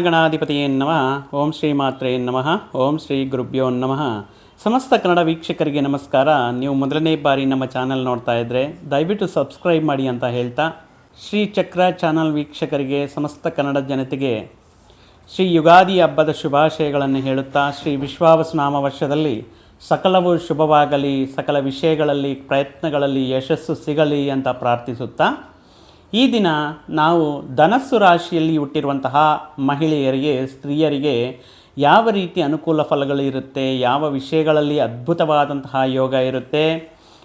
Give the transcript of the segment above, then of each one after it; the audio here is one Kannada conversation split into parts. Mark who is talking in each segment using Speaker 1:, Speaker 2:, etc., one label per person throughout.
Speaker 1: ಗಣಾಧಿಪತಿಯೇ ನಮಃ. ಓಂ ಶ್ರೀ ಮಾತ್ರೇ ನಮಃ. ಓಂ ಶ್ರೀ ಗುರುಭ್ಯೋ ನಮಃ. ಸಮಸ್ತ ಕನ್ನಡ ವೀಕ್ಷಕರಿಗೆ ನಮಸ್ಕಾರ. ನೀವು ಮೊದಲನೇ ಬಾರಿ ನಮ್ಮ ಚಾನಲ್ ನೋಡ್ತಾ ಇದ್ದರೆ ದಯವಿಟ್ಟು ಸಬ್ಸ್ಕ್ರೈಬ್ ಮಾಡಿ ಅಂತ ಹೇಳ್ತಾ ಶ್ರೀ ಚಕ್ರ ಚಾನಲ್ ವೀಕ್ಷಕರಿಗೆ ಸಮಸ್ತ ಕನ್ನಡ ಜನತೆಗೆ ಶ್ರೀ ಯುಗಾದಿ ಹಬ್ಬದ ಶುಭಾಶಯಗಳನ್ನು ಹೇಳುತ್ತಾ ಶ್ರೀ ವಿಶ್ವಾವಸನಾಮ ವರ್ಷದಲ್ಲಿ ಸಕಲವು ಶುಭವಾಗಲಿ, ಸಕಲ ವಿಷಯಗಳಲ್ಲಿ, ಪ್ರಯತ್ನಗಳಲ್ಲಿ ಯಶಸ್ಸು ಸಿಗಲಿ ಅಂತ ಪ್ರಾರ್ಥಿಸುತ್ತಾ ಈ ದಿನ ನಾವು ಧನಸ್ಸು ರಾಶಿಯಲ್ಲಿ ಹುಟ್ಟಿರುವಂತಹ ಮಹಿಳೆಯರಿಗೆ, ಸ್ತ್ರೀಯರಿಗೆ ಯಾವ ರೀತಿ ಅನುಕೂಲ ಫಲಗಳು ಇರುತ್ತೆ, ಯಾವ ವಿಷಯಗಳಲ್ಲಿ ಅದ್ಭುತವಾದಂತಹ ಯೋಗ ಇರುತ್ತೆ,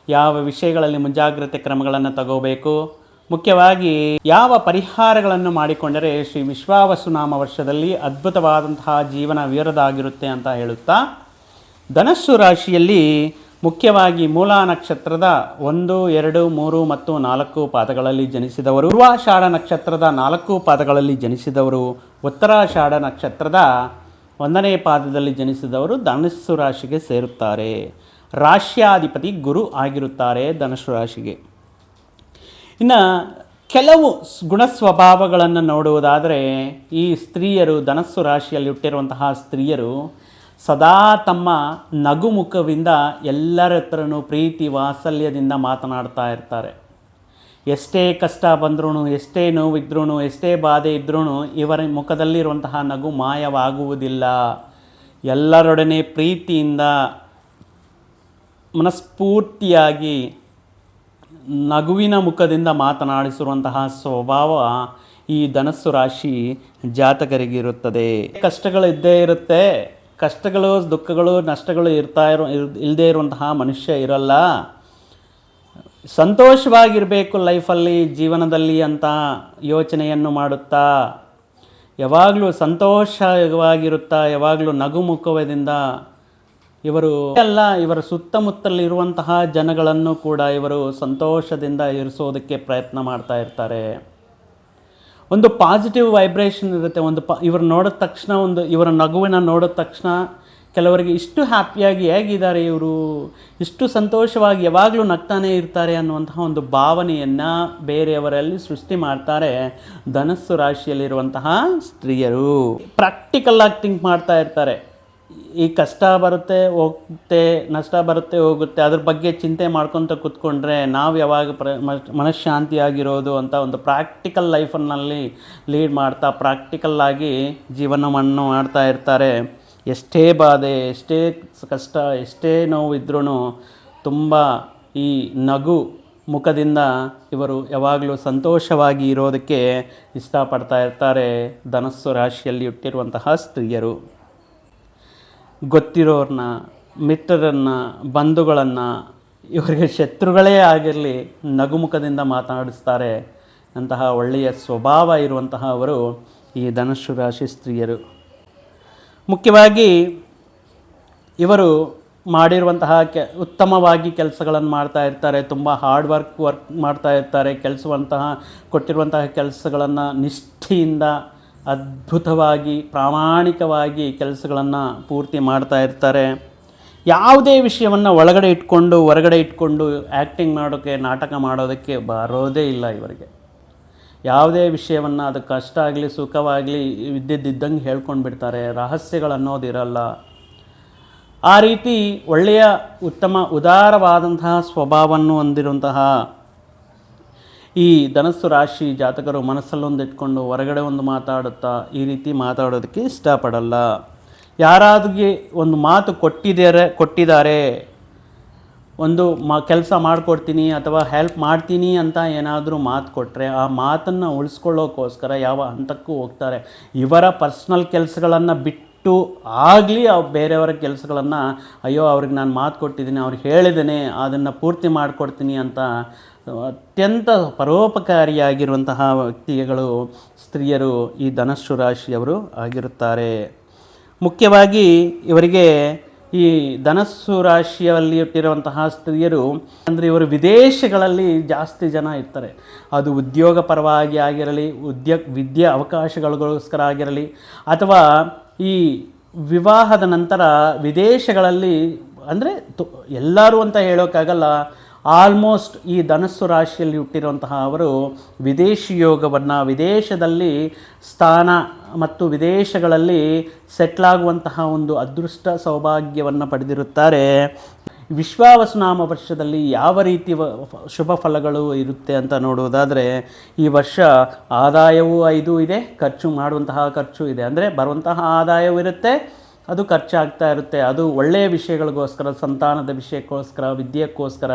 Speaker 1: ಯಾವ ವಿಷಯಗಳಲ್ಲಿ ಮುಂಜಾಗ್ರತೆ ಕ್ರಮಗಳನ್ನು ತಗೋಬೇಕು, ಮುಖ್ಯವಾಗಿ ಯಾವ ಪರಿಹಾರಗಳನ್ನು ಮಾಡಿಕೊಂಡರೆ ಶ್ರೀ ವಿಶ್ವಾವಸುನಾಮ ವರ್ಷದಲ್ಲಿ ಅದ್ಭುತವಾದಂತಹ ಜೀವನ ವೀರದಾಗಿರುತ್ತೆ ಅಂತ ಹೇಳುತ್ತಾ, ಧನಸ್ಸು ರಾಶಿಯಲ್ಲಿ ಮುಖ್ಯವಾಗಿ ಮೂಲ ನಕ್ಷತ್ರದ ಒಂದು, ಎರಡು, ಮೂರು ಮತ್ತು ನಾಲ್ಕು ಪಾದಗಳಲ್ಲಿ ಜನಿಸಿದವರು. ಪೂರ್ವಾಷಾಢ ನಕ್ಷತ್ರದ ನಾಲ್ಕು ಪಾದಗಳಲ್ಲಿ ಜನಿಸಿದವರು. ಉತ್ತರಾಷಾಢ ನಕ್ಷತ್ರದ ಒಂದನೇ ಪಾದದಲ್ಲಿ ಜನಿಸಿದವರು ಧನಸ್ಸು ರಾಶಿಗೆ ಸೇರುತ್ತಾರೆ. ರಾಶ್ಯಾಧಿಪತಿ ಗುರು ಆಗಿರುತ್ತಾರೆ ಧನುಸ್ಸು ರಾಶಿಗೆ. ಇನ್ನು ಕೆಲವು ಗುಣ ಸ್ವಭಾವಗಳನ್ನು ನೋಡುವುದಾದರೆ ಈ ಸ್ತ್ರೀಯರು, ಧನಸ್ಸು ರಾಶಿಯಲ್ಲಿ ಹುಟ್ಟಿರುವಂತಹ ಸ್ತ್ರೀಯರು ಸದಾ ತಮ್ಮ ನಗುಮುಖದಿಂದ ಎಲ್ಲರ ಹತ್ರನೂ ಪ್ರೀತಿ ವಾತ್ಸಲ್ಯದಿಂದ ಮಾತನಾಡ್ತಾ ಇರ್ತಾರೆ. ಎಷ್ಟೇ ಕಷ್ಟ ಬಂದ್ರೂ ಎಷ್ಟೇ ನೋವಿದ್ರೂ ಎಷ್ಟೇ ಬಾಧೆ ಇದ್ರೂ ಇವರ ಮುಖದಲ್ಲಿರುವಂತಹ ನಗು ಮಾಯವಾಗುವುದಿಲ್ಲ. ಎಲ್ಲರೊಡನೆ ಪ್ರೀತಿಯಿಂದ ಮನಸ್ಫೂರ್ತಿಯಾಗಿ ನಗುವಿನ ಮುಖದಿಂದ ಮಾತನಾಡಿಸಿರುವಂತಹ ಸ್ವಭಾವ ಈ ಧನಸ್ಸು ರಾಶಿ ಜಾತಕರಿಗಿರುತ್ತದೆ. ಕಷ್ಟಗಳು ಇದ್ದೇ ಇರುತ್ತೆ. ಕಷ್ಟಗಳು, ದುಃಖಗಳು, ನಷ್ಟಗಳು ಇರ್ತಾ ಇರೋ ಇಲ್ಲದೇ ಇರುವಂತಹ ಮನುಷ್ಯ ಇರಲ್ಲ. ಸಂತೋಷವಾಗಿರಬೇಕು ಲೈಫಲ್ಲಿ, ಜೀವನದಲ್ಲಿ ಅಂತ ಯೋಚನೆಯನ್ನು ಮಾಡುತ್ತಾ, ಯಾವಾಗಲೂ ಸಂತೋಷವಾಗಿರುತ್ತಾ, ಯಾವಾಗಲೂ ನಗುಮುಖದಿಂದ ಇವರು ಎಲ್ಲ ಇವರ ಸುತ್ತಮುತ್ತಲಿರುವಂತಹ ಜನಗಳನ್ನು ಕೂಡ ಇವರು ಸಂತೋಷದಿಂದ ಇರಿಸೋದಕ್ಕೆ ಪ್ರಯತ್ನ ಮಾಡ್ತಾ ಇರ್ತಾರೆ. ಒಂದು ಪಾಸಿಟಿವ್ ವೈಬ್ರೇಷನ್ ಇರುತ್ತೆ. ಒಂದು ಪ ಇವ್ರು ನೋಡಿದ ತಕ್ಷಣ ಒಂದು ಇವರ ನಗುವಿನ ನೋಡಿದ ತಕ್ಷಣ ಕೆಲವರಿಗೆ ಇಷ್ಟು ಹ್ಯಾಪಿಯಾಗಿ ಹೇಗಿದ್ದಾರೆ ಇವರು? ಇಷ್ಟು ಸಂತೋಷವಾಗಿ ಯಾವಾಗಲೂ ನಗ್ತಾನೆ ಇರ್ತಾರೆ ಅನ್ನುವಂತಹ ಒಂದು ಭಾವನೆಯನ್ನು ಬೇರೆಯವರಲ್ಲಿ ಸೃಷ್ಟಿ ಮಾಡ್ತಾರೆ ಧನಸ್ಸು ರಾಶಿಯಲ್ಲಿರುವಂತಹ ಸ್ತ್ರೀಯರು. ಪ್ರಾಕ್ಟಿಕಲ್ ಆಗಿ ಥಿಂಕ್ ಮಾಡ್ತಾ ಇರ್ತಾರೆ. ಈ ಕಷ್ಟ ಬರುತ್ತೆ ಹೋಗುತ್ತೆ, ನಷ್ಟ ಬರುತ್ತೆ, ಹೋಗುತ್ತೆ, ಅದ್ರ ಬಗ್ಗೆ ಚಿಂತೆ ಮಾಡ್ಕೊತ ಕೂತ್ಕೊಂಡ್ರೆ ನಾವು ಯಾವಾಗ ಪ್ರ ಮನಃಶಾಂತಿಯಾಗಿರೋದು ಅಂತ ಒಂದು ಪ್ರಾಕ್ಟಿಕಲ್ ಲೈಫನ್ನಲ್ಲಿ ಲೀಡ್ ಮಾಡ್ತಾ ಪ್ರಾಕ್ಟಿಕಲ್ಲಾಗಿ ಜೀವನವನ್ನು ಮಾಡ್ತಾ ಇರ್ತಾರೆ. ಎಷ್ಟೇ ಬಾಧೆ, ಎಷ್ಟೇ ಕಷ್ಟ, ಎಷ್ಟೇ ನೋವು ಇದ್ರೂ ತುಂಬ ಈ ನಗು ಮುಖದಿಂದ ಇವರು ಯಾವಾಗಲೂ ಸಂತೋಷವಾಗಿ ಇರೋದಕ್ಕೆ ಇಷ್ಟಪಡ್ತಾ ಇರ್ತಾರೆ. ಧನಸ್ಸು ರಾಶಿಯಲ್ಲಿ ಹುಟ್ಟಿರುವಂತಹ ಸ್ತ್ರೀಯರು. ಗೊತ್ತಿರೋರನ್ನ ಮಿತ್ರರನ್ನು, ಬಂಧುಗಳನ್ನು, ಇವರಿಗೆ ಶತ್ರುಗಳೇ ಆಗಿರಲಿ ನಗುಮುಖದಿಂದ ಮಾತನಾಡಿಸ್ತಾರೆ ಅಂತಹ ಒಳ್ಳೆಯ ಸ್ವಭಾವ ಇರುವಂತಹ ಅವರು ಈ ಧನುಷು ರಾಶಿ ಸ್ತ್ರೀಯರು. ಮುಖ್ಯವಾಗಿ ಇವರು ಮಾಡಿರುವಂತಹ ಕೆ, ಉತ್ತಮವಾಗಿ ಕೆಲಸಗಳನ್ನು ಮಾಡ್ತಾ ಇರ್ತಾರೆ, ತುಂಬ ಹಾರ್ಡ್ ವರ್ಕ್ ವರ್ಕ್ ಮಾಡ್ತಾ ಇರ್ತಾರೆ, ಕೆಲಸವಂತಹ, ಕೊಟ್ಟಿರುವಂತಹ ಕೆಲಸಗಳನ್ನು ನಿಷ್ಠೆಯಿಂದ ಅದ್ಭುತವಾಗಿ, ಪ್ರಾಮಾಣಿಕವಾಗಿ ಕೆಲಸಗಳನ್ನು ಪೂರ್ತಿ ಮಾಡ್ತಾ ಇರ್ತಾರೆ. ಯಾವುದೇ ವಿಷಯವನ್ನು ಒಳಗಡೆ ಇಟ್ಕೊಂಡು, ಹೊರಗಡೆ ಇಟ್ಕೊಂಡು ಆ್ಯಕ್ಟಿಂಗ್ ಮಾಡೋಕ್ಕೆ ನಾಟಕ ಮಾಡೋದಕ್ಕೆ ಬರೋದೇ ಇಲ್ಲ ಇವರಿಗೆ. ಯಾವುದೇ ವಿಷಯವನ್ನು ಅದು ಕಷ್ಟ ಆಗಲಿ, ಸುಖವಾಗಲಿ ಇದ್ದಿದ್ದಂಗೆ ಹೇಳ್ಕೊಂಡು ಬಿಡ್ತಾರೆ. ರಹಸ್ಯಗಳು ಅನ್ನೋದಿರಲ್ಲ ಆ ರೀತಿ ಒಳ್ಳೆಯ, ಉತ್ತಮ, ಉದಾರವಾದಂತಹ ಸ್ವಭಾವವನ್ನು ಹೊಂದಿರುವಂತಹ ಈ ಧನಸ್ಸು ರಾಶಿ ಜಾತಕರು ಮನಸ್ಸಲ್ಲೊಂದು ಇಟ್ಕೊಂಡು ಹೊರಗಡೆ ಒಂದು ಮಾತಾಡುತ್ತಾ ಈ ರೀತಿ ಮಾತಾಡೋದಕ್ಕೆ ಇಷ್ಟಪಡಲ್ಲ. ಯಾರಾದ್ರಿಗೆ ಒಂದು ಮಾತು ಕೊಟ್ಟಿದ್ದಾರೆ ಕೊಟ್ಟಿದ್ದಾರೆ, ಒಂದು ಮ, ಕೆಲಸ ಮಾಡಿಕೊಡ್ತೀನಿ ಅಥವಾ ಹೆಲ್ಪ್ ಮಾಡ್ತೀನಿ ಅಂತ ಏನಾದರೂ ಮಾತು ಕೊಟ್ಟರೆ ಆ ಮಾತನ್ನು ಉಳಿಸ್ಕೊಳ್ಳೋಕ್ಕೋಸ್ಕರ ಯಾವ ಹಂತಕ್ಕೂ ಹೋಗ್ತಾರೆ. ಇವರ ಪರ್ಸ್ನಲ್ ಕೆಲಸಗಳನ್ನು ಬಿಟ್ಟು ಆಗಲಿ ಬೇರೆಯವರ ಕೆಲಸಗಳನ್ನು, ಅಯ್ಯೋ, ಅವ್ರಿಗೆ ನಾನು ಮಾತು ಕೊಟ್ಟಿದ್ದೀನಿ ಅವ್ರಿಗೆ ಹೇಳಿದ್ದೇನೆ ಅದನ್ನು ಪೂರ್ತಿ ಮಾಡಿಕೊಡ್ತೀನಿ ಅಂತ ಅತ್ಯಂತ ಪರೋಪಕಾರಿಯಾಗಿರುವಂತಹ ವ್ಯಕ್ತಿಗಳು ಸ್ತ್ರೀಯರು ಈ ಧನಸ್ಸು ರಾಶಿಯವರು ಆಗಿರುತ್ತಾರೆ. ಮುಖ್ಯವಾಗಿ ಇವರಿಗೆ ಈ ಧನಸ್ಸು ರಾಶಿಯಲ್ಲಿ ಇಟ್ಟಿರುವಂತಹ ಸ್ತ್ರೀಯರು ಅಂದರೆ ಇವರು ವಿದೇಶಗಳಲ್ಲಿ ಜಾಸ್ತಿ ಜನ ಇರ್ತಾರೆ. ಅದು ಉದ್ಯೋಗ ಪರವಾಗಿ ಆಗಿರಲಿ, ಉದ್ಯ, ವಿದ್ಯಾ ಅವಕಾಶಗಳಿಗೋಸ್ಕರ ಆಗಿರಲಿ, ಅಥವಾ ಈ ವಿವಾಹದ ನಂತರ ವಿದೇಶಗಳಲ್ಲಿ ಅಂದರೆ ತು, ಎಲ್ಲರೂ ಅಂತ ಹೇಳೋಕ್ಕಾಗಲ್ಲ ಆಲ್ಮೋಸ್ಟ್ ಈ ಧನಸ್ಸು ರಾಶಿಯಲ್ಲಿ ಹುಟ್ಟಿರುವಂತಹ ಅವರು ವಿದೇಶಿ ಯೋಗವನ್ನು, ವಿದೇಶದಲ್ಲಿ ಸ್ಥಾನ ಮತ್ತು ವಿದೇಶಗಳಲ್ಲಿ ಸೆಟ್ಲಾಗುವಂತಹ ಒಂದು ಅದೃಷ್ಟ ಸೌಭಾಗ್ಯವನ್ನು ಪಡೆದಿರುತ್ತಾರೆ. ವಿಶ್ವಾವಸುನಾಮ ವರ್ಷದಲ್ಲಿ ಯಾವ ರೀತಿ ಶುಭ ಫಲಗಳು ಇರುತ್ತೆ ಅಂತ ನೋಡುವುದಾದರೆ, ಈ ವರ್ಷ ಆದಾಯವೂ ಐದು ಇದೆ, ಖರ್ಚು ಮಾಡುವಂತಹ ಖರ್ಚು ಇದೆ. ಅಂದರೆ ಬರುವಂತಹ ಆದಾಯವೂ ಇರುತ್ತೆ ಅದು ಖರ್ಚಾಗ್ತಾ ಇರುತ್ತೆ. ಅದು ಒಳ್ಳೆಯ ವಿಷಯಗಳಿಗೋಸ್ಕರ, ಸಂತಾನದ ವಿಷಯಕ್ಕೋಸ್ಕರ ವಿದ್ಯೆಗೋಸ್ಕರ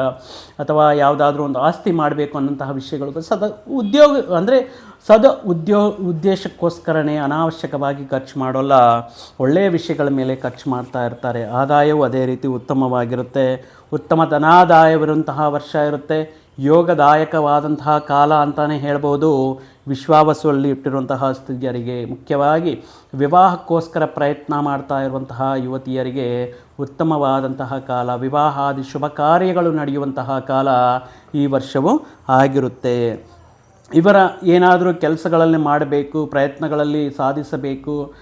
Speaker 1: ಅಥವಾ ಯಾವುದಾದ್ರೂ ಒಂದು ಆಸ್ತಿ ಮಾಡಬೇಕು ಅನ್ನೋಂತಹ ವಿಷಯಗಳಿಗೋಸ್ಕರ ಸದ ಉದ್ಯೋಗ ಅಂದರೆ ಸದಾ ಉದ್ಯೋ, ಉದ್ದೇಶಕ್ಕೋಸ್ಕರನೇ ಅನಾವಶ್ಯಕವಾಗಿ ಖರ್ಚು ಮಾಡೋಲ್ಲ. ಒಳ್ಳೆಯ ವಿಷಯಗಳ ಮೇಲೆ ಖರ್ಚು ಮಾಡ್ತಾ ಇರ್ತಾರೆ. ಆದಾಯವೂ ಅದೇ ರೀತಿ ಉತ್ತಮವಾಗಿರುತ್ತೆ. ಉತ್ತಮ ಧನಾದಾಯವಿರುವಂತಹ ವರ್ಷ ಇರುತ್ತೆ. ಯೋಗದಾಯಕವಾದಂತಹ ಕಾಲ ಅಂತಲೇ ಹೇಳ್ಬೋದು. ವಿಶ್ವಾವಸುವಲ್ಲಿ ಇಟ್ಟಿರುವಂತಹ ಸ್ತ್ರೀಯರಿಗೆ ಮುಖ್ಯವಾಗಿ ವಿವಾಹಕ್ಕೋಸ್ಕರ ಪ್ರಯತ್ನ ಮಾಡ್ತಾ ಇರುವಂತಹ ಯುವತಿಯರಿಗೆ ಉತ್ತಮವಾದಂತಹ ಕಾಲ, ವಿವಾಹಾದಿ ಶುಭ ಕಾರ್ಯಗಳು ನಡೆಯುವಂತಹ ಕಾಲ ಈ ವರ್ಷವು ಆಗಿರುತ್ತೆ. ಇವರ ಏನಾದರೂ ಕೆಲಸಗಳಲ್ಲಿ ಮಾಡಬೇಕು, ಪ್ರಯತ್ನಗಳಲ್ಲಿ ಸಾಧಿಸಬೇಕು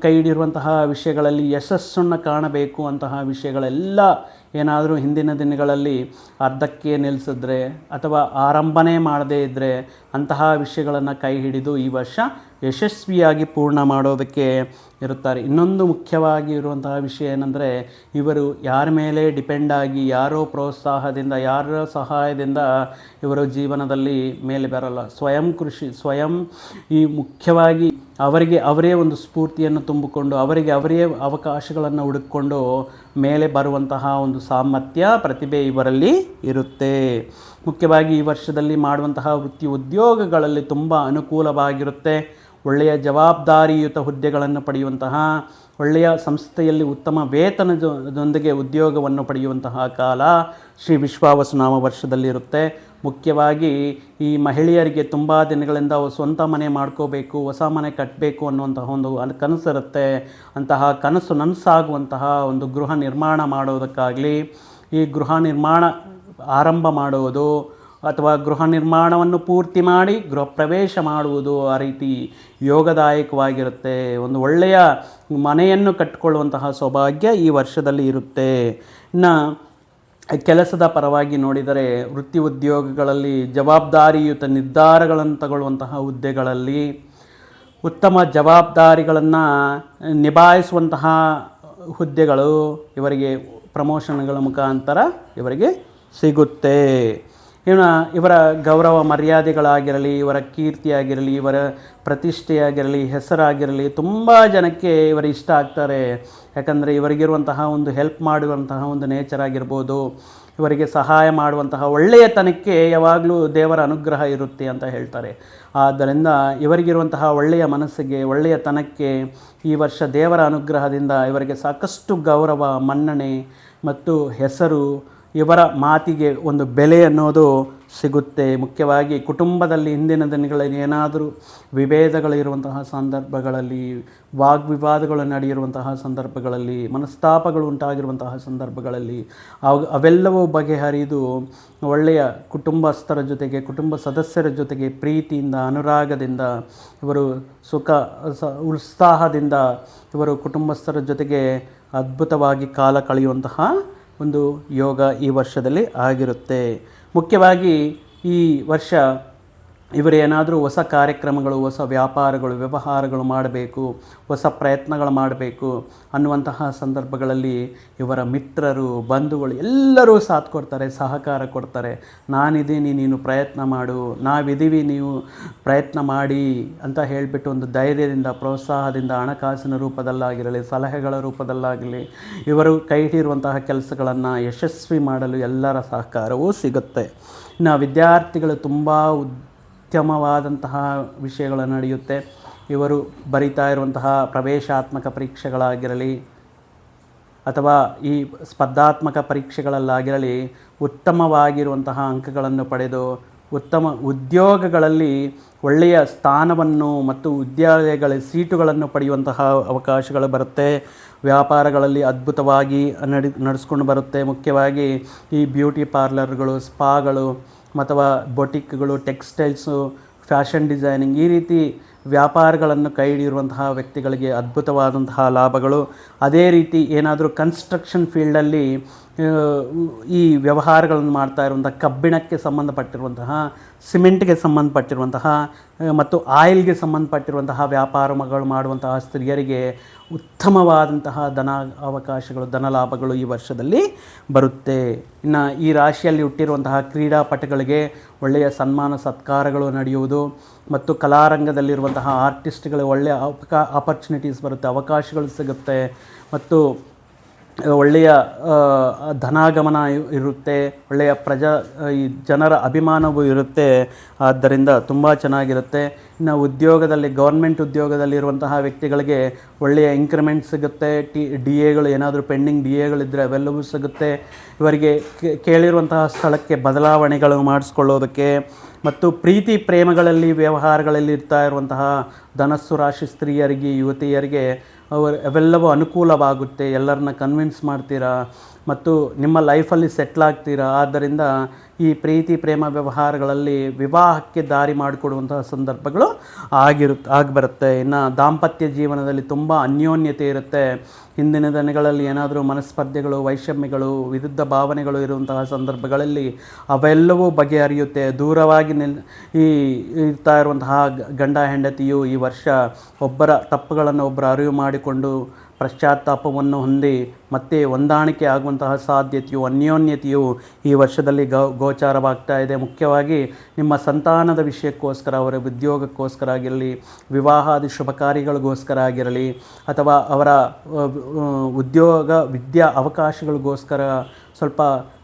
Speaker 1: ಕೈ ಹಿಡಿಯುವಂತಹ ವಿಷಯಗಳಲ್ಲಿ ಯಶಸ್ಸನ್ನು ಕಾಣಬೇಕು ಅಂತಹ ವಿಷಯಗಳೆಲ್ಲ ಏನಾದರೂ ಹಿಂದಿನ ದಿನಗಳಲ್ಲಿ ಅರ್ಧಕ್ಕೆ ನಿಲ್ಲಿಸಿದ್ರೆ ಅಥವಾ ಆರಂಭನೇ ಮಾಡದೇ ಇದ್ದರೆ ಅಂತಹ ವಿಷಯಗಳನ್ನು ಕೈ ಹಿಡಿದು ಈ ವರ್ಷ ಯಶಸ್ವಿಯಾಗಿ ಪೂರ್ಣ ಮಾಡೋದಕ್ಕೆ ಇರುತ್ತಾರೆ. ಇನ್ನೊಂದು ಮುಖ್ಯವಾಗಿ ಇರುವಂತಹ ವಿಷಯ ಏನಂದರೆ, ಇವರು ಯಾರ ಮೇಲೆ ಡಿಪೆಂಡ್ ಆಗಿ, ಯಾರೋ ಪ್ರೋತ್ಸಾಹದಿಂದ, ಯಾರ ಸಹಾಯದಿಂದ ಇವರು ಜೀವನದಲ್ಲಿ ಮೇಲೆ ಬರಲ್ಲ. ಸ್ವಯಂ ಕೃಷಿ, ಸ್ವಯಂ ಈ ಮುಖ್ಯವಾಗಿ ಅವರಿಗೆ ಅವರೇ ಒಂದು ಸ್ಫೂರ್ತಿಯನ್ನು ತುಂಬಿಕೊಂಡು, ಅವರಿಗೆ ಅವರೇ ಅವಕಾಶಗಳನ್ನು ಹುಡುಕಿಕೊಂಡು ಮೇಲೆ ಬರುವಂತಹ ಒಂದು ಸಾಮರ್ಥ್ಯ, ಪ್ರತಿಭೆ ಇವರಲ್ಲಿ ಇರುತ್ತೆ. ಮುಖ್ಯವಾಗಿ ಈ ವರ್ಷದಲ್ಲಿ ಮಾಡುವಂತಹ ವೃತ್ತಿ ಉದ್ಯೋಗಗಳಲ್ಲಿ ತುಂಬ ಅನುಕೂಲವಾಗಿರುತ್ತೆ. ಒಳ್ಳೆಯ ಜವಾಬ್ದಾರಿಯುತ ಹುದ್ದೆಗಳನ್ನು ಪಡೆಯುವಂತಹ, ಒಳ್ಳೆಯ ಸಂಸ್ಥೆಯಲ್ಲಿ ಉತ್ತಮ ವೇತನದೊಂದಿಗೆ ಉದ್ಯೋಗವನ್ನು ಪಡೆಯುವಂತಹ ಕಾಲ ಶ್ರೀ ವಿಶ್ವಾವಸುನಾಮ ವರ್ಷದಲ್ಲಿರುತ್ತೆ. ಮುಖ್ಯವಾಗಿ ಈ ಮಹಿಳೆಯರಿಗೆ ತುಂಬ ದಿನಗಳಿಂದ ಸ್ವಂತ ಮನೆ ಮಾಡ್ಕೋಬೇಕು, ಹೊಸ ಮನೆ ಕಟ್ಟಬೇಕು ಅನ್ನುವಂತಹ ಒಂದು ಕನಸಿರುತ್ತೆ. ಅಂತಹ ಕನಸು ನನಸಾಗುವಂತಹ ಒಂದು ಗೃಹ ನಿರ್ಮಾಣ ಮಾಡೋದಕ್ಕಾಗಲಿ, ಈ ಗೃಹ ನಿರ್ಮಾಣ ಆರಂಭ ಮಾಡುವುದು ಅಥವಾ ಗೃಹ ನಿರ್ಮಾಣವನ್ನು ಪೂರ್ತಿ ಮಾಡಿ ಗೃಹ ಪ್ರವೇಶ ಮಾಡುವುದು ಆ ರೀತಿ ಯೋಗದಾಯಕವಾಗಿರುತ್ತೆ. ಒಂದು ಒಳ್ಳೆಯ ಮನೆಯನ್ನು ಕಟ್ಟಿಕೊಳ್ಳುವಂತಹ ಸೌಭಾಗ್ಯ ಈ ವರ್ಷದಲ್ಲಿ ಇರುತ್ತೆ. ಇನ್ನು ಕೆಲಸದ ಪರವಾಗಿ ನೋಡಿದರೆ ವೃತ್ತಿ ಉದ್ಯೋಗಗಳಲ್ಲಿ ಜವಾಬ್ದಾರಿಯುತ ನಿರ್ಧಾರಗಳನ್ನು ತಗೊಳ್ಳುವಂತಹ ಹುದ್ದೆಗಳಲ್ಲಿ ಉತ್ತಮ ಜವಾಬ್ದಾರಿಗಳನ್ನು ನಿಭಾಯಿಸುವಂತಹ ಹುದ್ದೆಗಳು ಇವರಿಗೆ ಪ್ರಮೋಷನ್ಗಳ ಮುಖಾಂತರ ಇವರಿಗೆ ಸಿಗುತ್ತೆ. ಇನ್ನು ಇವರ ಗೌರವ ಮರ್ಯಾದೆಗಳಾಗಿರಲಿ, ಇವರ ಕೀರ್ತಿಯಾಗಿರಲಿ, ಇವರ ಪ್ರತಿಷ್ಠೆಯಾಗಿರಲಿ, ಹೆಸರಾಗಿರಲಿ, ತುಂಬ ಜನಕ್ಕೆ ಇವರು ಇಷ್ಟ ಆಗ್ತಾರೆ. ಯಾಕಂದರೆ ಇವರಿಗಿರುವಂತಹ ಒಂದು ಹೆಲ್ಪ್ ಮಾಡುವಂತಹ ಒಂದು ನೇಚರ್ ಆಗಿರ್ಬೋದು, ಇವರಿಗೆ ಸಹಾಯ ಮಾಡುವಂತಹ ಒಳ್ಳೆಯತನಕ್ಕೆ ಯಾವಾಗಲೂ ದೇವರ ಅನುಗ್ರಹ ಇರುತ್ತೆ ಅಂತ ಹೇಳ್ತಾರೆ. ಆದ್ದರಿಂದ ಇವರಿಗಿರುವಂತಹ ಒಳ್ಳೆಯ ಮನಸ್ಸಿಗೆ, ಒಳ್ಳೆಯತನಕ್ಕೆ ಈ ವರ್ಷ ದೇವರ ಅನುಗ್ರಹದಿಂದ ಇವರಿಗೆ ಸಾಕಷ್ಟು ಗೌರವ, ಮನ್ನಣೆ ಮತ್ತು ಹೆಸರು ಇವರ ಮಾತಿಗೆ ಒಂದು ಬೆಲೆ ಅನ್ನೋದು ಸಿಗುತ್ತೆ. ಮುಖ್ಯವಾಗಿ ಕುಟುಂಬದಲ್ಲಿ ಹಿಂದಿನ ದಿನಗಳಲ್ಲಿ ಏನಾದರೂ ವಿಭೇದಗಳಿರುವಂತಹ ಸಂದರ್ಭಗಳಲ್ಲಿ, ವಾಗ್ವಿವಾದಗಳು ನಡೆಯಿರುವಂತಹ ಸಂದರ್ಭಗಳಲ್ಲಿ, ಮನಸ್ತಾಪಗಳು ಉಂಟಾಗಿರುವಂತಹ ಸಂದರ್ಭಗಳಲ್ಲಿ ಅವು ಅವೆಲ್ಲವೂ ಬಗೆಹರಿದು ಒಳ್ಳೆಯ ಕುಟುಂಬಸ್ಥರ ಜೊತೆಗೆ, ಕುಟುಂಬ ಸದಸ್ಯರ ಜೊತೆಗೆ ಪ್ರೀತಿಯಿಂದ, ಅನುರಾಗದಿಂದ ಇವರು ಸುಖ, ಸ, ಉತ್ಸಾಹದಿಂದ ಇವರು ಕುಟುಂಬಸ್ಥರ ಜೊತೆಗೆ ಅದ್ಭುತವಾಗಿ ಕಾಲ ಕಳೆಯುವಂತಹ ಒಂದು ಯೋಗ ಈ ವರ್ಷದಲ್ಲಿ ಆಗಿರುತ್ತೆ. ಮುಖ್ಯವಾಗಿ ಈ ವರ್ಷ ಇವರು ಏನಾದರೂ ಹೊಸ ಕಾರ್ಯಕ್ರಮಗಳು, ಹೊಸ ವ್ಯಾಪಾರಗಳು, ವ್ಯವಹಾರಗಳು ಮಾಡಬೇಕು, ಹೊಸ ಪ್ರಯತ್ನಗಳು ಮಾಡಬೇಕು ಅನ್ನುವಂತಹ ಸಂದರ್ಭಗಳಲ್ಲಿ ಇವರ ಮಿತ್ರರು, ಬಂಧುಗಳು ಎಲ್ಲರೂ ಸಾಥ್ ಕೊಡ್ತಾರೆ, ಸಹಕಾರ ಕೊಡ್ತಾರೆ. ನಾನಿದ್ದೀನಿ, ನೀನು ಪ್ರಯತ್ನ ಮಾಡು. ನಾವಿದ್ದೀವಿ, ನೀವು ಪ್ರಯತ್ನ ಮಾಡಿ ಅಂತ ಹೇಳಿಬಿಟ್ಟು ಒಂದು ಧೈರ್ಯದಿಂದ, ಪ್ರೋತ್ಸಾಹದಿಂದ ಹಣಕಾಸಿನ ರೂಪದಲ್ಲಾಗಿರಲಿ, ಸಲಹೆಗಳ ರೂಪದಲ್ಲಾಗಲಿ ಇವರು ಕೈ ಹಿಡಿರುವಂತಹ ಕೆಲಸಗಳನ್ನು ಯಶಸ್ವಿ ಮಾಡಲು ಎಲ್ಲರ ಸಹಕಾರವೂ ಸಿಗುತ್ತೆ. ಇನ್ನು ವಿದ್ಯಾರ್ಥಿಗಳು ತುಂಬ ಉತ್ತಮವಾದಂತಹ ವಿಷಯಗಳು ನಡೆಯುತ್ತೆ. ಇವರು ಬರಿತಾ ಇರುವಂತಹ ಪ್ರವೇಶಾತ್ಮಕ ಪರೀಕ್ಷೆಗಳಾಗಿರಲಿ ಅಥವಾ ಈ ಸ್ಪರ್ಧಾತ್ಮಕ ಪರೀಕ್ಷೆಗಳಲ್ಲಾಗಿರಲಿ ಉತ್ತಮವಾಗಿರುವಂತಹ ಅಂಕಗಳನ್ನು ಪಡೆದು ಉತ್ತಮ ಉದ್ಯೋಗಗಳಲ್ಲಿ ಒಳ್ಳೆಯ ಸ್ಥಾನವನ್ನು ಮತ್ತು ವಿದ್ಯಾಲಯಗಳ ಸೀಟುಗಳನ್ನು ಪಡೆಯುವಂತಹ ಅವಕಾಶಗಳು ಬರುತ್ತೆ. ವ್ಯಾಪಾರಗಳಲ್ಲಿ ಅದ್ಭುತವಾಗಿ ನಡೆ, ನಡೆಸ್ಕೊಂಡು ಬರುತ್ತೆ. ಮುಖ್ಯವಾಗಿ ಈ ಬ್ಯೂಟಿ ಪಾರ್ಲರ್ಗಳು, ಸ್ಪಾಗಳು ಅಥವಾ ಬೊಟಿಕ್ಗಳು ಟೆಕ್ಸ್ಟೈಲ್ಸು ಫ್ಯಾಷನ್ ಡಿಸೈನಿಂಗ್ ಈ ರೀತಿ ವ್ಯಾಪಾರಗಳನ್ನು ಕೈ ಹಿಡಿಯುವಂತಹ ವ್ಯಕ್ತಿಗಳಿಗೆ ಅದ್ಭುತವಾದಂತಹ ಲಾಭಗಳು. ಅದೇ ರೀತಿ ಏನಾದರೂ ಕನ್ಸ್ಟ್ರಕ್ಷನ್ ಫೀಲ್ಡಲ್ಲಿ ಈ ವ್ಯವಹಾರಗಳನ್ನು ಮಾಡ್ತಾ ಇರುವಂಥ ಕಬ್ಬಿಣಕ್ಕೆ ಸಂಬಂಧಪಟ್ಟಿರುವಂತಹ, ಸಿಮೆಂಟ್ಗೆ ಸಂಬಂಧಪಟ್ಟಿರುವಂತಹ ಮತ್ತು ಆಯಿಲ್ಗೆ ಸಂಬಂಧಪಟ್ಟಿರುವಂತಹ ವ್ಯಾಪಾರಗಳು ಮಾಡುವಂತಹ ಸ್ತ್ರೀಯರಿಗೆ ಉತ್ತಮವಾದಂತಹ ಧನ ಅವಕಾಶಗಳು, ಧನ ಲಾಭಗಳು ಈ ವರ್ಷದಲ್ಲಿ ಬರುತ್ತೆ. ಇನ್ನು ಈ ರಾಶಿಯಲ್ಲಿ ಹುಟ್ಟಿರುವಂತಹ ಕ್ರೀಡಾಪಟುಗಳಿಗೆ ಒಳ್ಳೆಯ ಸನ್ಮಾನ ಸತ್ಕಾರಗಳು ನಡೆಯುವುದು ಮತ್ತು ಕಲಾರಂಗದಲ್ಲಿರುವಂತಹ ಆರ್ಟಿಸ್ಟ್ಗಳಿಗೆ ಒಳ್ಳೆಯ ಆಪರ್ಚುನಿಟೀಸ್ ಬರುತ್ತೆ, ಅವಕಾಶಗಳು ಸಿಗುತ್ತೆ ಮತ್ತು ಒಳ್ಳೆಯ ಧನಾಗಮನ ಇರುತ್ತೆ, ಒಳ್ಳೆಯ ಪ್ರಜಾ, ಈ ಜನರ ಅಭಿಮಾನವೂ ಇರುತ್ತೆ, ಆದ್ದರಿಂದ ತುಂಬ ಚೆನ್ನಾಗಿರುತ್ತೆ. ಇನ್ನು ಉದ್ಯೋಗದಲ್ಲಿ ಗೌರ್ಮೆಂಟ್ ಉದ್ಯೋಗದಲ್ಲಿರುವಂತಹ ವ್ಯಕ್ತಿಗಳಿಗೆ ಒಳ್ಳೆಯ ಇಂಕ್ರಿಮೆಂಟ್ ಸಿಗುತ್ತೆ, ಟಿ, ಡಿ ಎಗಳು, ಏನಾದರೂ ಪೆಂಡಿಂಗ್ ಡಿ ಎಗಳಿದ್ದರೆ ಅವೆಲ್ಲವೂ ಸಿಗುತ್ತೆ. ಇವರಿಗೆ ಕೇಳಿರುವಂತಹ ಸ್ಥಳಕ್ಕೆ ಬದಲಾವಣೆಗಳು ಮಾಡಿಸ್ಕೊಳ್ಳೋದಕ್ಕೆ ಮತ್ತು ಪ್ರೀತಿ ಪ್ರೇಮಗಳಲ್ಲಿ, ವ್ಯವಹಾರಗಳಲ್ಲಿ ಇರ್ತಾ ಇರುವಂತಹ ಧನಸ್ಸು ರಾಶಿ ಸ್ತ್ರೀಯರಿಗೆ, ಯುವತಿಯರಿಗೆ, ಅವರು ಅವೆಲ್ಲವೂ ಅನುಕೂಲವಾಗುತ್ತೆ. ಎಲ್ಲರನ್ನ ಕನ್ವಿನ್ಸ್ ಮಾಡ್ತೀರಾ? ಮತ್ತು ನಿಮ್ಮ ಲೈಫಲ್ಲಿ ಸೆಟ್ಲ್ ಆಗ್ತೀರಾ? ಆದ್ದರಿಂದ ಈ ಪ್ರೀತಿ, ಪ್ರೇಮ ವ್ಯವಹಾರಗಳಲ್ಲಿ ವಿವಾಹಕ್ಕೆ ದಾರಿ ಮಾಡಿಕೊಡುವಂತಹ ಸಂದರ್ಭಗಳು ಆಗಿರುತ್ತೆ ಆಗಿಬರುತ್ತೆ. ಇನ್ನು ದಾಂಪತ್ಯ ಜೀವನದಲ್ಲಿ ತುಂಬ ಅನ್ಯೋನ್ಯತೆ ಇರುತ್ತೆ. ಹಿಂದಿನ ದಿನಗಳಲ್ಲಿ ಏನಾದರೂ ಮನಸ್ಪರ್ಧೆಗಳು, ವೈಷಮ್ಯಗಳು, ವಿರುದ್ಧ ಭಾವನೆಗಳು ಇರುವಂತಹ ಸಂದರ್ಭಗಳಲ್ಲಿ ಅವೆಲ್ಲವೂ ಬಗೆಹರಿಯುತ್ತೆ. ದೂರವಾಗಿ ನಿಲ್, ಈ, ಇರ್ತಾ ಇರುವಂತಹ ಗಂಡ ಹೆಂಡತಿಯು ಈ ವರ್ಷ ಒಬ್ಬರ ತಪ್ಪುಗಳನ್ನು ಒಬ್ಬರು ಅರಿವು ಮಾಡಿಕೊಂಡು ಪಶ್ಚಾತ್ತಾಪವನ್ನು ಹೊಂದಿ ಮತ್ತೆ ಹೊಂದಾಣಿಕೆ ಆಗುವಂತಹ ಸಾಧ್ಯತೆಯು, ಅನ್ಯೋನ್ಯತೆಯು ಈ ವರ್ಷದಲ್ಲಿ ಗೋ, ಗೋಚಾರವಾಗ್ತಾ ಇದೆ. ಮುಖ್ಯವಾಗಿ ನಿಮ್ಮ ಸಂತಾನದ ವಿಷಯಕ್ಕೋಸ್ಕರ, ಅವರ ಉದ್ಯೋಗಕ್ಕೋಸ್ಕರ ಆಗಿರಲಿ, ವಿವಾಹಾದಿ ಶುಭ ಕಾರ್ಯಗಳಿಗೋಸ್ಕರ ಆಗಿರಲಿ, ಅಥವಾ ಅವರ ಉದ್ಯೋಗ, ವಿದ್ಯಾ ಅವಕಾಶಗಳಿಗೋಸ್ಕರ ಸ್ವಲ್ಪ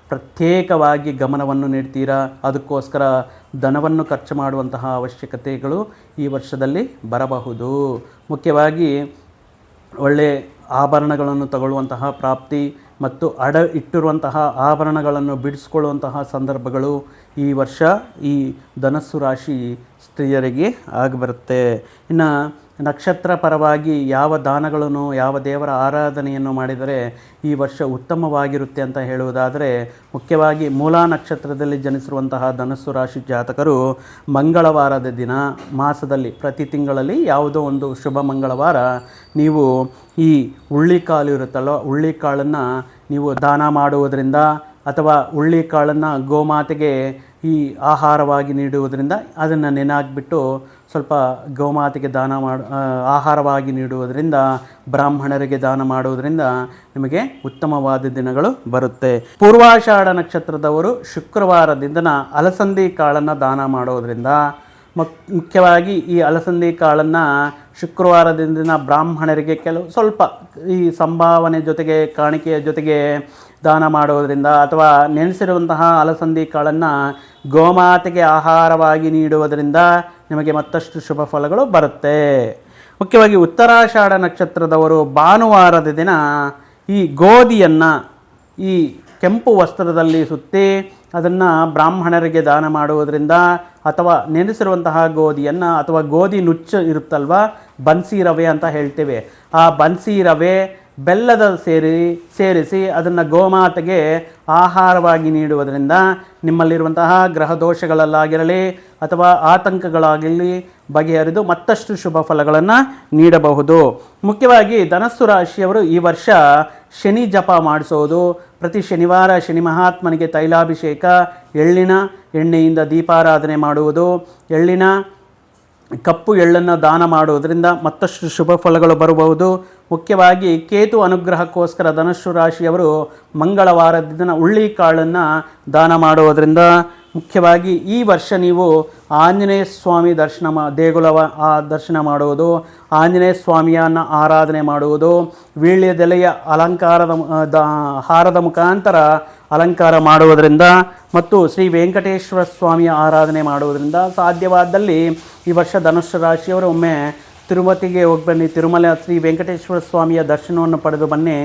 Speaker 1: ಪ್ರತ್ಯೇಕವಾಗಿ ಗಮನವನ್ನು ನೀಡ್ತೀರಾ? ಅದಕ್ಕೋಸ್ಕರ ಧನವನ್ನು ಖರ್ಚು ಮಾಡುವಂತಹ ಅವಶ್ಯಕತೆಗಳು ಈ ವರ್ಷದಲ್ಲಿ ಬರಬಹುದು. ಮುಖ್ಯವಾಗಿ ಒಳ್ಳೆ ಆಭರಣಗಳನ್ನು ತಗೊಳ್ಳುವಂತಹ ಪ್ರಾಪ್ತಿ ಮತ್ತು ಅಡ ಇಟ್ಟಿರುವಂತಹ ಆಭರಣಗಳನ್ನು ಬಿಡಿಸ್ಕೊಳ್ಳುವಂತಹ ಸಂದರ್ಭಗಳು ಈ ವರ್ಷ ಈ ಧನಸ್ಸು ರಾಶಿ ಸ್ತ್ರೀಯರಿಗೆ ಆಗಿಬರುತ್ತೆ ಇನ್ನು ನಕ್ಷತ್ರ ಪರವಾಗಿ ಯಾವ ದಾನಗಳನ್ನು, ಯಾವ ದೇವರ ಆರಾಧನೆಯನ್ನು ಮಾಡಿದರೆ ಈ ವರ್ಷ ಉತ್ತಮವಾಗಿರುತ್ತೆ ಅಂತ ಹೇಳುವುದಾದರೆ, ಮುಖ್ಯವಾಗಿ ಮೂಲಾ ನಕ್ಷತ್ರದಲ್ಲಿ ಜನಿಸಿರುವಂತಹ ಧನಸ್ಸು ರಾಶಿ ಜಾತಕರು ಮಂಗಳವಾರದ ದಿನ, ಮಾಸದಲ್ಲಿ ಪ್ರತಿ ತಿಂಗಳಲ್ಲಿ ಯಾವುದೋ ಒಂದು ಶುಭ ಮಂಗಳವಾರ ನೀವು ಈ ಹುಳ್ಳಿಕಾಳು ಇರುತ್ತಲ್ವ ಹುಳ್ಳಿಕಾಳನ್ನು ನೀವು ದಾನ ಮಾಡುವುದರಿಂದ ಅಥವಾ ಹುಳ್ಳಿಕಾಳನ್ನು ಗೋಮಾತೆಗೆ ಈ ಆಹಾರವಾಗಿ ನೀಡುವುದರಿಂದ ಅದನ್ನು ನೆನಾಕ್ಬಿಟ್ಟು ಸ್ವಲ್ಪ ಗೋಮಾತೆಗೆ ದಾನ ಮಾಡು ಆಹಾರವಾಗಿ ನೀಡುವುದರಿಂದ, ಬ್ರಾಹ್ಮಣರಿಗೆ ದಾನ ಮಾಡುವುದರಿಂದ ನಿಮಗೆ ಉತ್ತಮವಾದ ದಿನಗಳು ಬರುತ್ತೆ. ಪೂರ್ವಾಷಾಢ ನಕ್ಷತ್ರದವರು ಶುಕ್ರವಾರದಿಂದನ ಅಲಸಂದಿ ಕಾಳನ್ನು ದಾನ ಮಾಡೋದರಿಂದ ಮುಖ್ಯವಾಗಿ ಈ ಅಲಸಂದಿ ಕಾಳನ್ನು ಶುಕ್ರವಾರದಿಂದ ಬ್ರಾಹ್ಮಣರಿಗೆ ಕೆಲವು ಸ್ವಲ್ಪ ಈ ಸಂಭಾವನೆ ಜೊತೆಗೆ, ಕಾಣಿಕೆಯ ಜೊತೆಗೆ ದಾನ ಮಾಡೋದರಿಂದ ಅಥವಾ ನೆನೆಸಿರುವಂತಹ ಅಲಸಂದಿ ಕಾಳನ್ನು ಗೋಮಾತೆಗೆ ಆಹಾರವಾಗಿ ನೀಡುವುದರಿಂದ ನಿಮಗೆ ಮತ್ತಷ್ಟು ಶುಭ ಫಲಗಳು ಬರುತ್ತೆ. ಮುಖ್ಯವಾಗಿ ಉತ್ತರಾಷಾಢ ನಕ್ಷತ್ರದವರು ಭಾನುವಾರದ ದಿನ ಈ ಗೋಧಿಯನ್ನು ಈ ಕೆಂಪು ವಸ್ತ್ರದಲ್ಲಿ ಸುತ್ತಿ ಅದನ್ನು ಬ್ರಾಹ್ಮಣರಿಗೆ ದಾನ ಮಾಡುವುದರಿಂದ ಅಥವಾ ನೆನೆಸಿರುವಂತಹ ಗೋಧಿಯನ್ನು ಅಥವಾ ಗೋಧಿ ನುಚ್ಚು ಇರುತ್ತಲ್ವ? ಬನ್ಸಿ ರವೆ ಅಂತ ಹೇಳ್ತೇವೆ. ಆ ಬನ್ಸಿ ರವೆ ಬೆಲ್ಲದ ಸೇರಿ, ಸೇರಿಸಿ ಅದನ್ನು ಗೋಮಾತೆಗೆ ಆಹಾರವಾಗಿ ನೀಡುವುದರಿಂದ ನಿಮ್ಮಲ್ಲಿರುವಂತಹ ಗ್ರಹ ದೋಷಗಳಲ್ಲಾಗಿರಲಿ ಅಥವಾ ಆತಂಕಗಳಾಗಿರಲಿ ಬಗೆಹರಿದು ಮತ್ತಷ್ಟು ಶುಭ ಫಲಗಳನ್ನು ನೀಡಬಹುದು. ಮುಖ್ಯವಾಗಿ ಧನಸ್ಸು ರಾಶಿಯವರು ಈ ವರ್ಷ ಶನಿ ಜಪ ಮಾಡಿಸೋದು. ಪ್ರತಿ ಶನಿವಾರ ಶನಿ ಮಹಾತ್ಮನಿಗೆ ತೈಲಾಭಿಷೇಕ, ಎಳ್ಳಿನ ಎಣ್ಣೆಯಿಂದ ದೀಪಾರಾಧನೆ ಮಾಡುವುದು. ಎಳ್ಳಿನ ಕಪ್ಪು ಎಳ್ಳನ್ನು ದಾನ ಮಾಡುವುದರಿಂದ ಮತ್ತಷ್ಟು ಶುಭ ಫಲಗಳು ಬರಬಹುದು. ಮುಖ್ಯವಾಗಿ ಕೇತು ಅನುಗ್ರಹಕ್ಕೋಸ್ಕರ ಧನುಸ್ಸು ರಾಶಿಯವರು ಮಂಗಳವಾರದ ದಿನ ಕಾಳನ್ನು ದಾನ ಮಾಡುವುದರಿಂದ ಮುಖ್ಯವಾಗಿ ಈ ವರ್ಷ ನೀವು ಆಂಜನೇಯ ಸ್ವಾಮಿ ದರ್ಶನ ಮಾ, ದೇಗುಲವ, ಆ ದರ್ಶನ ಮಾಡುವುದು, ಆಂಜನೇಯ ಸ್ವಾಮಿಯನ್ನು ಆರಾಧನೆ ಮಾಡುವುದು, ವೀಳ್ಯದೆಲೆಯ ಅಲಂಕಾರದ ಹಾರದ ಮುಖಾಂತರ ಅಲಂಕಾರ ಮಾಡುವುದರಿಂದ ಮತ್ತು ಶ್ರೀ ವೆಂಕಟೇಶ್ವರ ಸ್ವಾಮಿಯ ಆರಾಧನೆ ಮಾಡುವುದರಿಂದ ಸಾಧ್ಯವಾದಲ್ಲಿ ಈ ವರ್ಷ ಧನುಷ್ಯ ರಾಶಿಯವರು ಒಮ್ಮೆ ತಿರುಮತಿಗೆ ಹೋಗಿ ಬನ್ನಿ. ತಿರುಮಲ ಶ್ರೀ ವೆಂಕಟೇಶ್ವರ ಸ್ವಾಮಿಯ ದರ್ಶನವನ್ನು ಪಡೆದು ಬನ್ನಿ.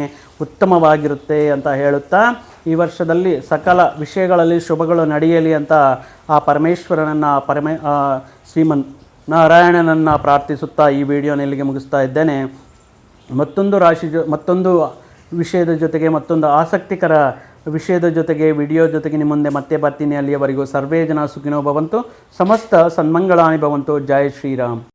Speaker 1: ಉತ್ತಮವಾಗಿರುತ್ತೆ ಅಂತ ಹೇಳುತ್ತಾ, ಈ ವರ್ಷದಲ್ಲಿ ಸಕಲ ವಿಷಯಗಳಲ್ಲಿ ಶುಭಗಳು ನಡೆಯಲಿ ಅಂತ ಆ ಪರಮೇಶ್ವರನನ್ನು ಪರಮೇ ಶ್ರೀಮನ್ ನಾರಾಯಣನನ್ನು ಪ್ರಾರ್ಥಿಸುತ್ತಾ ಈ ವಿಡಿಯೋನ ಇಲ್ಲಿಗೆ ಮುಗಿಸ್ತಾ ಇದ್ದೇನೆ. ಮತ್ತೊಂದು ರಾಶಿ ಜೊ, ಮತ್ತೊಂದು ವಿಷಯದ ಜೊತೆಗೆ ಮತ್ತೊಂದು ಆಸಕ್ತಿಕರ ವಿಷಯದ ಜೊತೆಗೆ, ವಿಡಿಯೋ ಜೊತೆಗೆ ನಿಮ್ಮ ಮುಂದೆ ಮತ್ತೆ ಬರ್ತೀನಿ. ಅಲ್ಲಿಯವರೆಗೂ ಸರ್ವೇ ಜನ ಸುಖಿನೋ ಭವಂತು. ಸಮಸ್ತ ಸನ್ಮಂಗಳಾನಿ ಭವಂತು. ಜೈ ಶ್ರೀರಾಮ್.